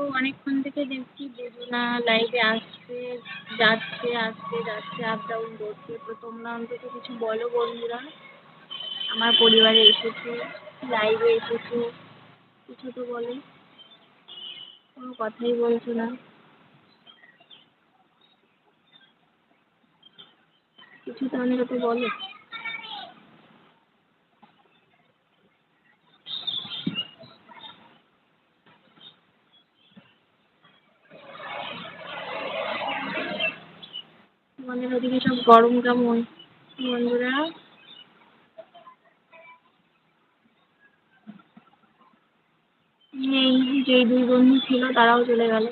তো অনেকক্ষণ থেকে দেখছি দুজনা লাইভে আসছে, যাচ্ছে আসছে, যাচ্ছে আপ ডাউন করছে তো তোমরা অন্তত কিছু বলো বন্ধুরা। আমার পরিবারে এসেছ লাইভে এসেছ। কিছু তো বলো। কোনো কথাই বলছো না। কিছু তো অন্তত বলো তোমাদের ওদিকে সব গরম কেমন? বন্ধুরা? নেই যে দুই বন্ধু ছিল, তারাও চলে গেল।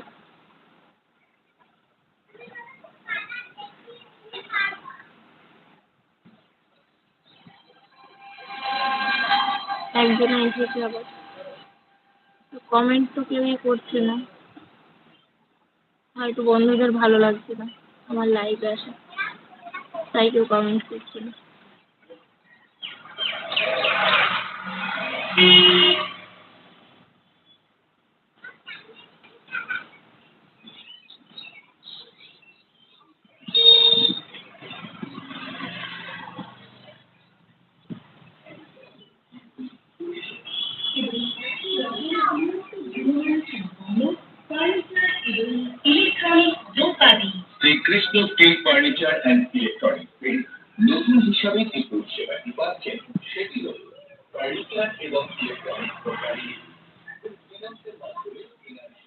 একজন এসেছে আবার। কমেন্ট তো কেউই করছে না। হয়তো বন্ধুদের ভালো লাগছে না। আমার লাইভে আসা। তাই কেউ কমেন্ট করছে Shrikrishna steel furniture and electronic নতুন হিসাবে যে পরিষেবাটি পাচ্ছেন, সেটি হল ফার্নিচার এবং ইলেকট্রনিক প্রকারী ফিনান্সের মাধ্যমে ফিনান্স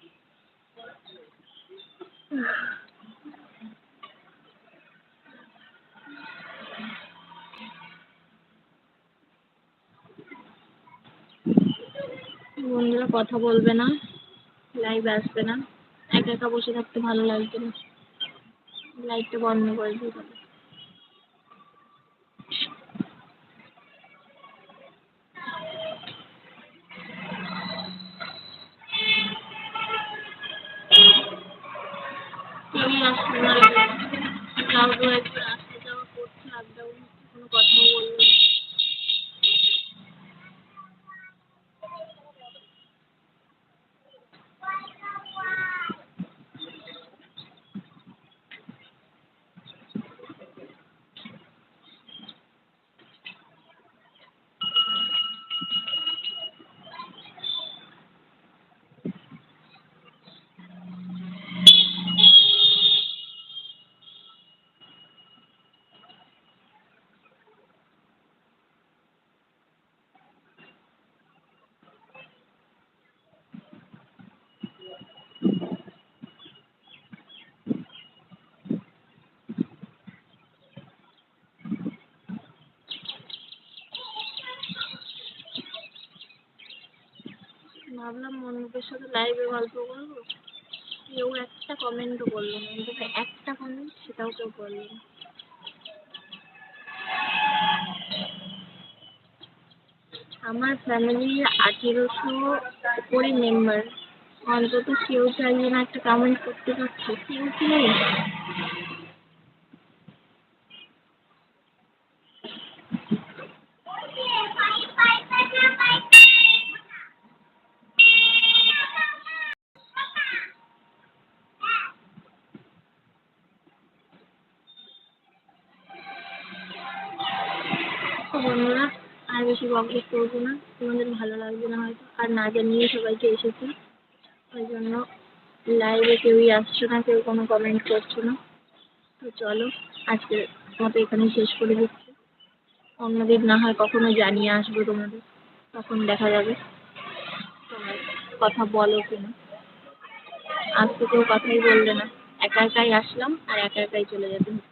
বন্ধুরা কথা বলবে না লাইভ আসবে না, একা একা বসে থাকতে ভালো লাগছে না। লাইটটা বন্ধ করে। কেউই আসছে না live এ। তাও দু একজন আসতে যাওয়া করছে আপ ডাউন কোনো কথাও বলল না ভাবলাম মনুকের সাথে লাইভে গল্প করব। কেউ একটা কমেন্টও করল না। একটা কমেন্ট সেটাও কেউ করল না। আমার ফ্যামিলির আঠেরোশো উপরে মেম্বার অন্তত কেউ চাইলে না একটা কমেন্ট করতে পারছে? কেউ কি নেই তো বন্ধুরা আর বেশি বকবক করব না। তোমাদের ভালো লাগবে না হয়তো। আর না জানিয়ে সবাইকে এসেছি। ওই জন্য লাইভে কেউই আসছো না, কেউ কোনো কমেন্ট করছ না। তো চলো আজকে মতো এখানেই শেষ করে দিচ্ছি। অন্যদিন না হয় কখনো জানিয়ে আসব তোমাদের। তখন দেখা যাবে তোমার কথা বলো কিনা। আজকে কেউ কথাই বললে না। একা একাই আসলাম আর একা একাই চলে হচ্ছে